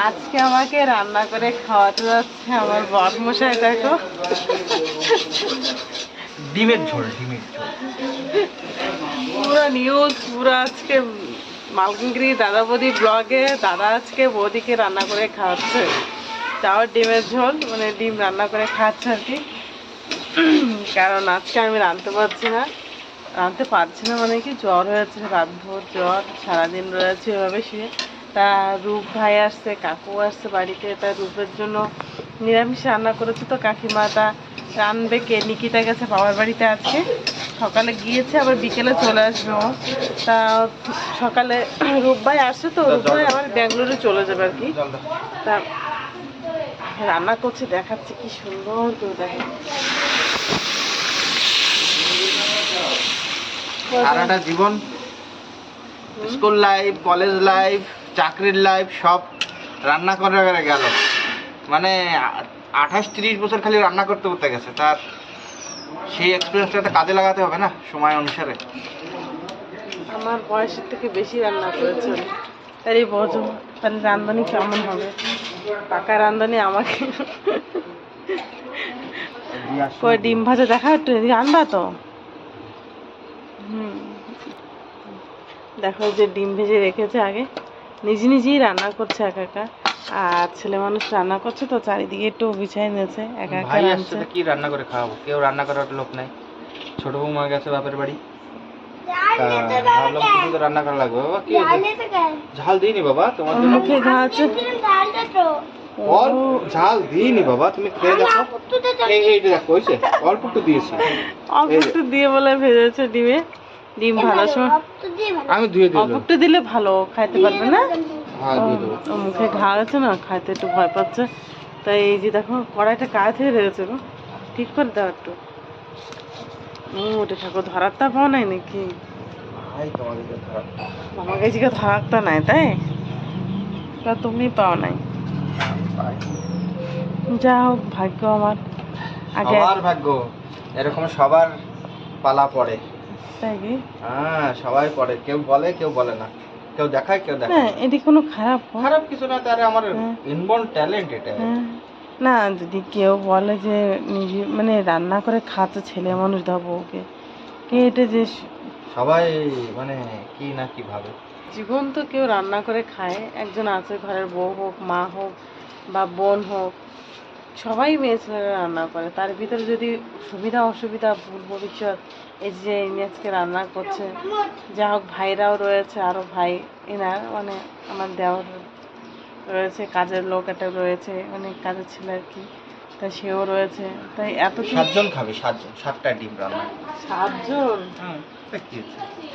আজকে আমাকে রান্না করে খাওয়াতে যাচ্ছে আমার বরমশাই দেখো। ডিমের ঝোল ডিমের ঝোল। পুরো নিউজ পুরো আজকে মালকানগিরি দাদা বৌদি ব্লগে দাদা আজকে বৌদিকে রান্না করে খাওয়াচ্ছে। তাও ডিমের ঝোল মানে ডিম রান্না করে খাচ্ছে আর কি। কারণ আজকে আমি রাঁধতে পারছি না। রাঁধতে পারছি না মানে কি জ্বর হয়েছে রাত ভোর জ্বর সারাদিন রয়েছে এভাবে শুয়ে। তা রূপ ভাই আসছে কাকু আসছে বাড়িতে তা রূপের জন্য নিরামিষ রান্না করেছে তো কাকিমা তা রানবে কে? নিকিতা গেছে বাবার বাড়িতে আজকে। সকালে গিয়েছে আবার বিকেলে চলে আসবে ও। তা সকালে রূপ ভাই আসছে তো রূপ ভাই আবার ব্যাঙ্গালোরে চলে যাবে আর কি। তা রান্না করছে দেখাচ্ছে কি সুন্দর করে দেখে সারাটা জীবন স্কুল লাইফ কলেজ লাইফ চাকরির লাইফ সব রান্না করার করে গেল। মানে আঠাশ তিরিশ বছর খালি রান্না করতে করতে গেছে। তার সেই এক্সপিরিয়েন্সটা কাজে লাগাতে হবে না সময় অনুসারে। আমার বয়সের থেকে বেশি রান্না করেছে উনি। তারই বোঝো তাহলে রান্ধনি কেমন হবে? পাকা রান্ধনি আমাকে কই ডিম ভাজা দেখা একটু আনবা তো? হুম। দেখো যে ডিম ভেজে রেখেছে আগে। নিজে নিজেই রান্না করছে একা একা। আর ছেলে মানুষ রান্না করছে তো চারিদিকে একটু বিছাই নিয়েছে একা একা ভাই আসছে তো কি রান্না করে খাওয়াবো? কেউ রান্না করার লোক নাই। ছোট বৌমা গেছে বাপের বাড়ি। ভাবলাম কিছু তো রান্না করা লাগবে। বাবা কি হয়েছে? ঝাল দিইনি বাবা তোমার জন্য। মুখে ঘা আছে ঝাল দিইনি বাবা তুমি খেয়ে দেখো। এই এইটা দেখো হয়েছে অল্প একটু দিয়েছি। অল্প একটু দিয়ে বলে ভেজেছে ডিমে। ডিম ভালো সময় আমি ধুয়ে দিলাম একটু দিলে ভালো খাইতে পারবে না? হ্যাঁ ও মুখে ঘা আছে না খাইতে একটু ভয় পাচ্ছে। তাই এই যে দেখো কড়াইটা কাজ হয়ে রয়েছে গো? ঠিক করে দাও একটু। ও ওটা ঠাকুর ধরারটা পাও নাই নাকি? আমার কাছে ধরারটা নাই তাই? তা তুমি পাও নাই। যা হোক ভাগ্য আমার। আগে সবার ভাগ্য এরকম সবার পালা পড়ে। তাই কি? হ্যাঁ সবাই পড়ে কেউ বলে কেউ বলে না। কেউ দেখায় কেউ না। দেখায় এটি কোনো খারাপ খারাপ কিছু না তারে আমার হ্যাঁ। ইনবর্ন ট্যালেন্ট এটা। হ্যাঁ। না যদি কেউ বলে যে নিজে মানে রান্না করে খাচ্ছে ছেলে মানুষ দাও বউকে। কে এটা যে সবাই মানে কি না কি ভাবে। জীবন তো কেউ রান্না করে খায়। একজন আছে ঘরের বউ হোক মা হোক বা বোন হোক। সবাই মেয়ে ছেলেরা রান্না করে। তার ভিতরে যদি সুবিধা অসুবিধা ভুল ভবিষ্যৎ এই যে ইনি আজকে রান্না করছে যা হোক ভাইরাও রয়েছে আরও ভাই এনার মানে আমার দেওয়ার রয়েছে কাজের লোক একটা রয়েছে অনেক কাজের ছেলে আর কি তা সেও রয়েছে। তাই এত সাতজন খাবে সাতজন সাতটা ডিম রান্না। সাতজন?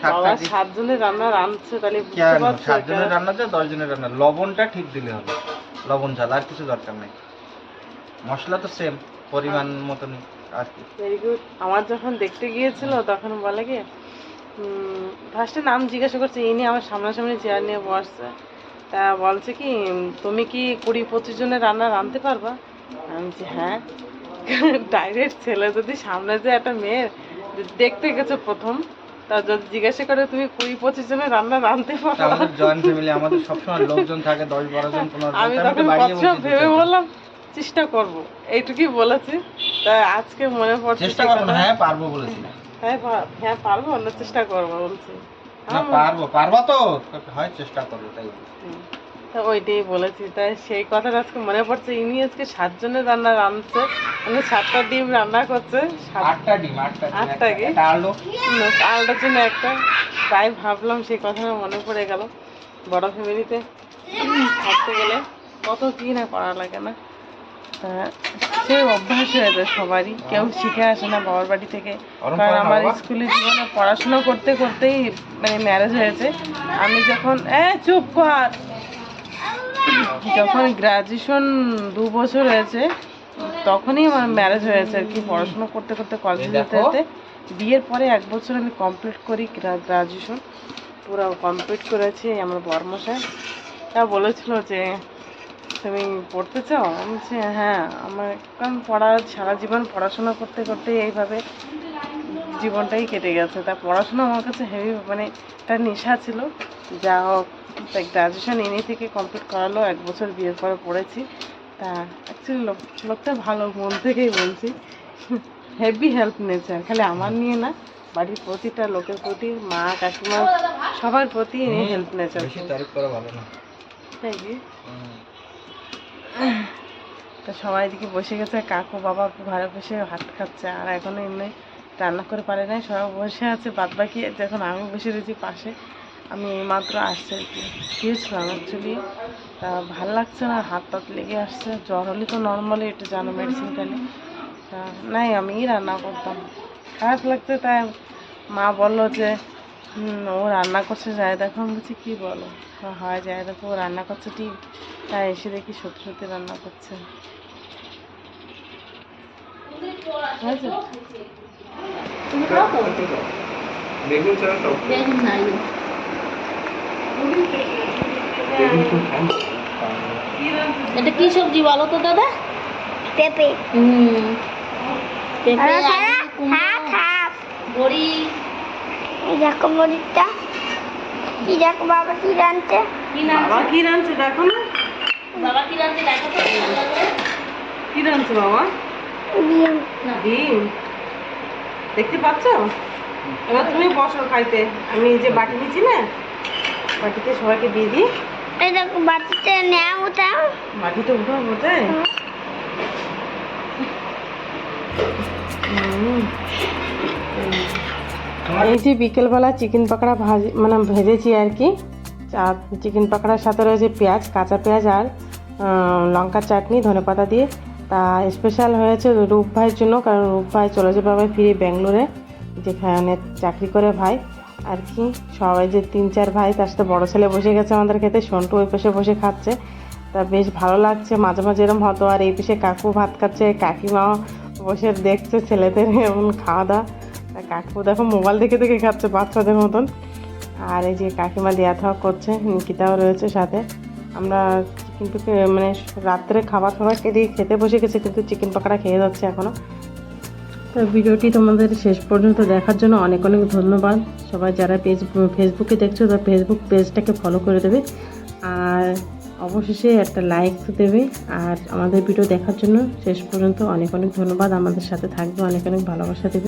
বাবা সাতজনের রান্না রাঁধছে তাহলে সাতজনের রান্না যায় দশজনের রান্না। লবণটা ঠিক দিলে হবে। লবণ ঝাল আর কিছু দরকার নেই। মশলা তো সেম পরিমাণ মতনই আর কি। ভেরি গুড আমার যখন দেখতে গিয়েছিল তখন বলে কি ফার্স্টে নাম জিজ্ঞাসা করছে ইনি আমার সামনাসামনি চেয়ার নিয়ে বসছে। তা বলছে কি তুমি কি কুড়ি পঁচিশ জনের রান্না রাঁধতে পারবা? আমি বলছি হ্যাঁ। ডাইরেক্ট ছেলে যদি সামনে যে একটা মেয়ের দেখতে গেছো প্রথম তা যদি জিজ্ঞাসা করে তুমি কুড়ি পঁচিশ জনের রান্না রাঁধতে পারো আমাদের জয়েন্ট ফ্যামিলি আমাদের সবসময় লোকজন থাকে দশ বারো জন পনেরো জন আমি তখন ভেবে বললাম চেষ্টা করব এইটুকুই বলেছি। তা আজকে মনে পড়ছে চেষ্টা করব হ্যাঁ পারব বলেছি। হ্যাঁ হ্যাঁ পারব অন্য চেষ্টা করব বলছি। না পারব পারবা তো। হয় চেষ্টা করব তাই। তা ওইটাই বলেছি তাই সেই কথাটা আজকে মনে পড়ছে। ইনি আজকে সাতজনের রান্না রাঁধছে মানে সাতটা ডিম রান্না করছে আটটা ডিম আটটা আটটা কি? একটা আলু। আলটার জন্য একটা। তাই ভাবলাম সেই কথাটা মনে পড়ে গেল। বড় ফ্যামিলিতে থাকতে গেলে কত কি না করা লাগে না। তা সেই অভ্যাস হয়ে যায় সবারই। কেউ শিখে আসে না বাবার বাড়ি থেকে। কারণ আমার স্কুলে জীবনে পড়াশোনা করতে করতেই মানে ম্যারেজ হয়েছে। আমি যখন এ চুপ কর। যখন গ্রাজুয়েশন দু বছর হয়েছে তখনই আমার ম্যারেজ হয়েছে আর কি। পড়াশোনা করতে করতে কলেজে যেতে যেতে। বিয়ের পরে এক বছর আমি কমপ্লিট করি গ্রাজুয়েশন পুরো কমপ্লিট করেছি আমার বর্মশাই। তা বলেছিল যে তুমি পড়তে চাও? আমি বলছি হ্যাঁ আমার কারণ পড়া সারা জীবন পড়াশোনা করতে করতে এইভাবে জীবনটাই কেটে গেছে। তা পড়াশোনা আমার কাছে হেভি মানে একটা নেশা ছিল। যা হোক তাই গ্রাজুয়েশন এনে থেকে কমপ্লিট করালো এক বছর বিয়ের পরে পড়েছি। তা অ্যাকচুয়ালি লোক লোকটা ভালো মন থেকেই বলছি। হেভি হেল্প নিয়েছে খালি আমার নিয়ে না বাড়ির প্রতিটা লোকের প্রতি মা কাকিমা সবার প্রতি হেল্প নিয়েছে। তাই? তো সবাই এদিকে বসে গেছে, কাকু, বাবা ঘরে বসে ভাত খাচ্ছে, আর এখনও এমনি রান্না করে পারে নাই, সবাই বসে আছে, বাদ বাকি যখন আমি বসে রয়েছি পাশে। আমি এইমাত্র আসছে গিয়েছিলাম অ্যাকচুয়ালি তা ভালো লাগছে না, হাত টাত লেগে আসছে, জ্বর হলে তো নর্মালি একটু জানো মেডিসিনটা নিই তা নাই, আমিই রান্না করতাম। খারাপ লাগছে, তাই মা বলল যে ও রান্না করছে যায় দেখো। আমি বলছি, কী বলো? হ্যাঁ, হয় যায় দেখো রান্না করছে ঠিক তাই এসে দেখি সত্যি সত্যি রান্না করছে। এটা কি সবজি বলো তো দাদা? পেঁপে। হুম। পেঁপে বড়ি। এই দেখো মরিচটা কি দেখো বাবা কি নাম বাবা কি রাঁধছে দেখো না। বাবা কি রাঁধছে দেখো তো। কি রাঁধছে বাবা? ডিম। দেখতে পাচ্ছ? এবার তুমি বসো খাইতে। আমি যে বাটি নিচ্ছি না বাটিতে সবাইকে দিয়ে দিই। এই দেখো বাটিতে নেওয়া উঠাও বাটিতে উঠো বটে হুম। এই যে বিকেলবেলা চিকেন পাকোড়া ভাজি মানে ভেজেছি আর কি আর চিকেন পাকোড়ার সাথে রয়েছে পেঁয়াজ, কাঁচা পেঁয়াজ আর লঙ্কার চাটনি ধনেপাতা দিয়ে। তা স্পেশাল হয়েছে রূপ ভাইয়ের জন্য, কারণ রূপ ভাই চলে যাবে আবার ফিরে ব্যাঙ্গালোরে, যেখানে চাকরি করে ভাই। আর কি, সবাই যে তিন চার ভাই, তার সাথে বড় ছেলে বসে গেছে আমাদের খেতে, সন্টু ওই পাশে বসে খাচ্ছে। তা বেশ ভালো লাগছে, মাঝে মাঝে এরম হতো, আর এই পাশে কাকু ভাত খাচ্ছে, কাকিমাও বসে দেখছে ছেলেদের এমন খাওয়া দাওয়া। কাকু দেখো মোবাইল দেখে দেখে খাচ্ছে বাচ্চাদের মতন। আর এই যে কাকিমা দেয়া থাওয়া করছে, নিকিতাও রয়েছে সাথে। আমরা কিন্তু মানে রাত্রে খাবার খাবার কেটে খেতে বসে গেছে, কিন্তু চিকেন পকোড়া খেয়ে যাচ্ছে এখনও তো ভিডিওটি তোমাদের শেষ পর্যন্ত দেখার জন্য অনেক অনেক ধন্যবাদ। সবাই যারা পেজ ফেসবুকে দেখছ, তারা ফেসবুক পেজটাকে ফলো করে দেবে। আর অবশেষে একটা লাইক দেবে। আর আমাদের ভিডিও দেখার জন্য শেষ পর্যন্ত অনেক অনেক ধন্যবাদ। আমাদের সাথে থাকবে, অনেক অনেক ভালোবাসা দেবে।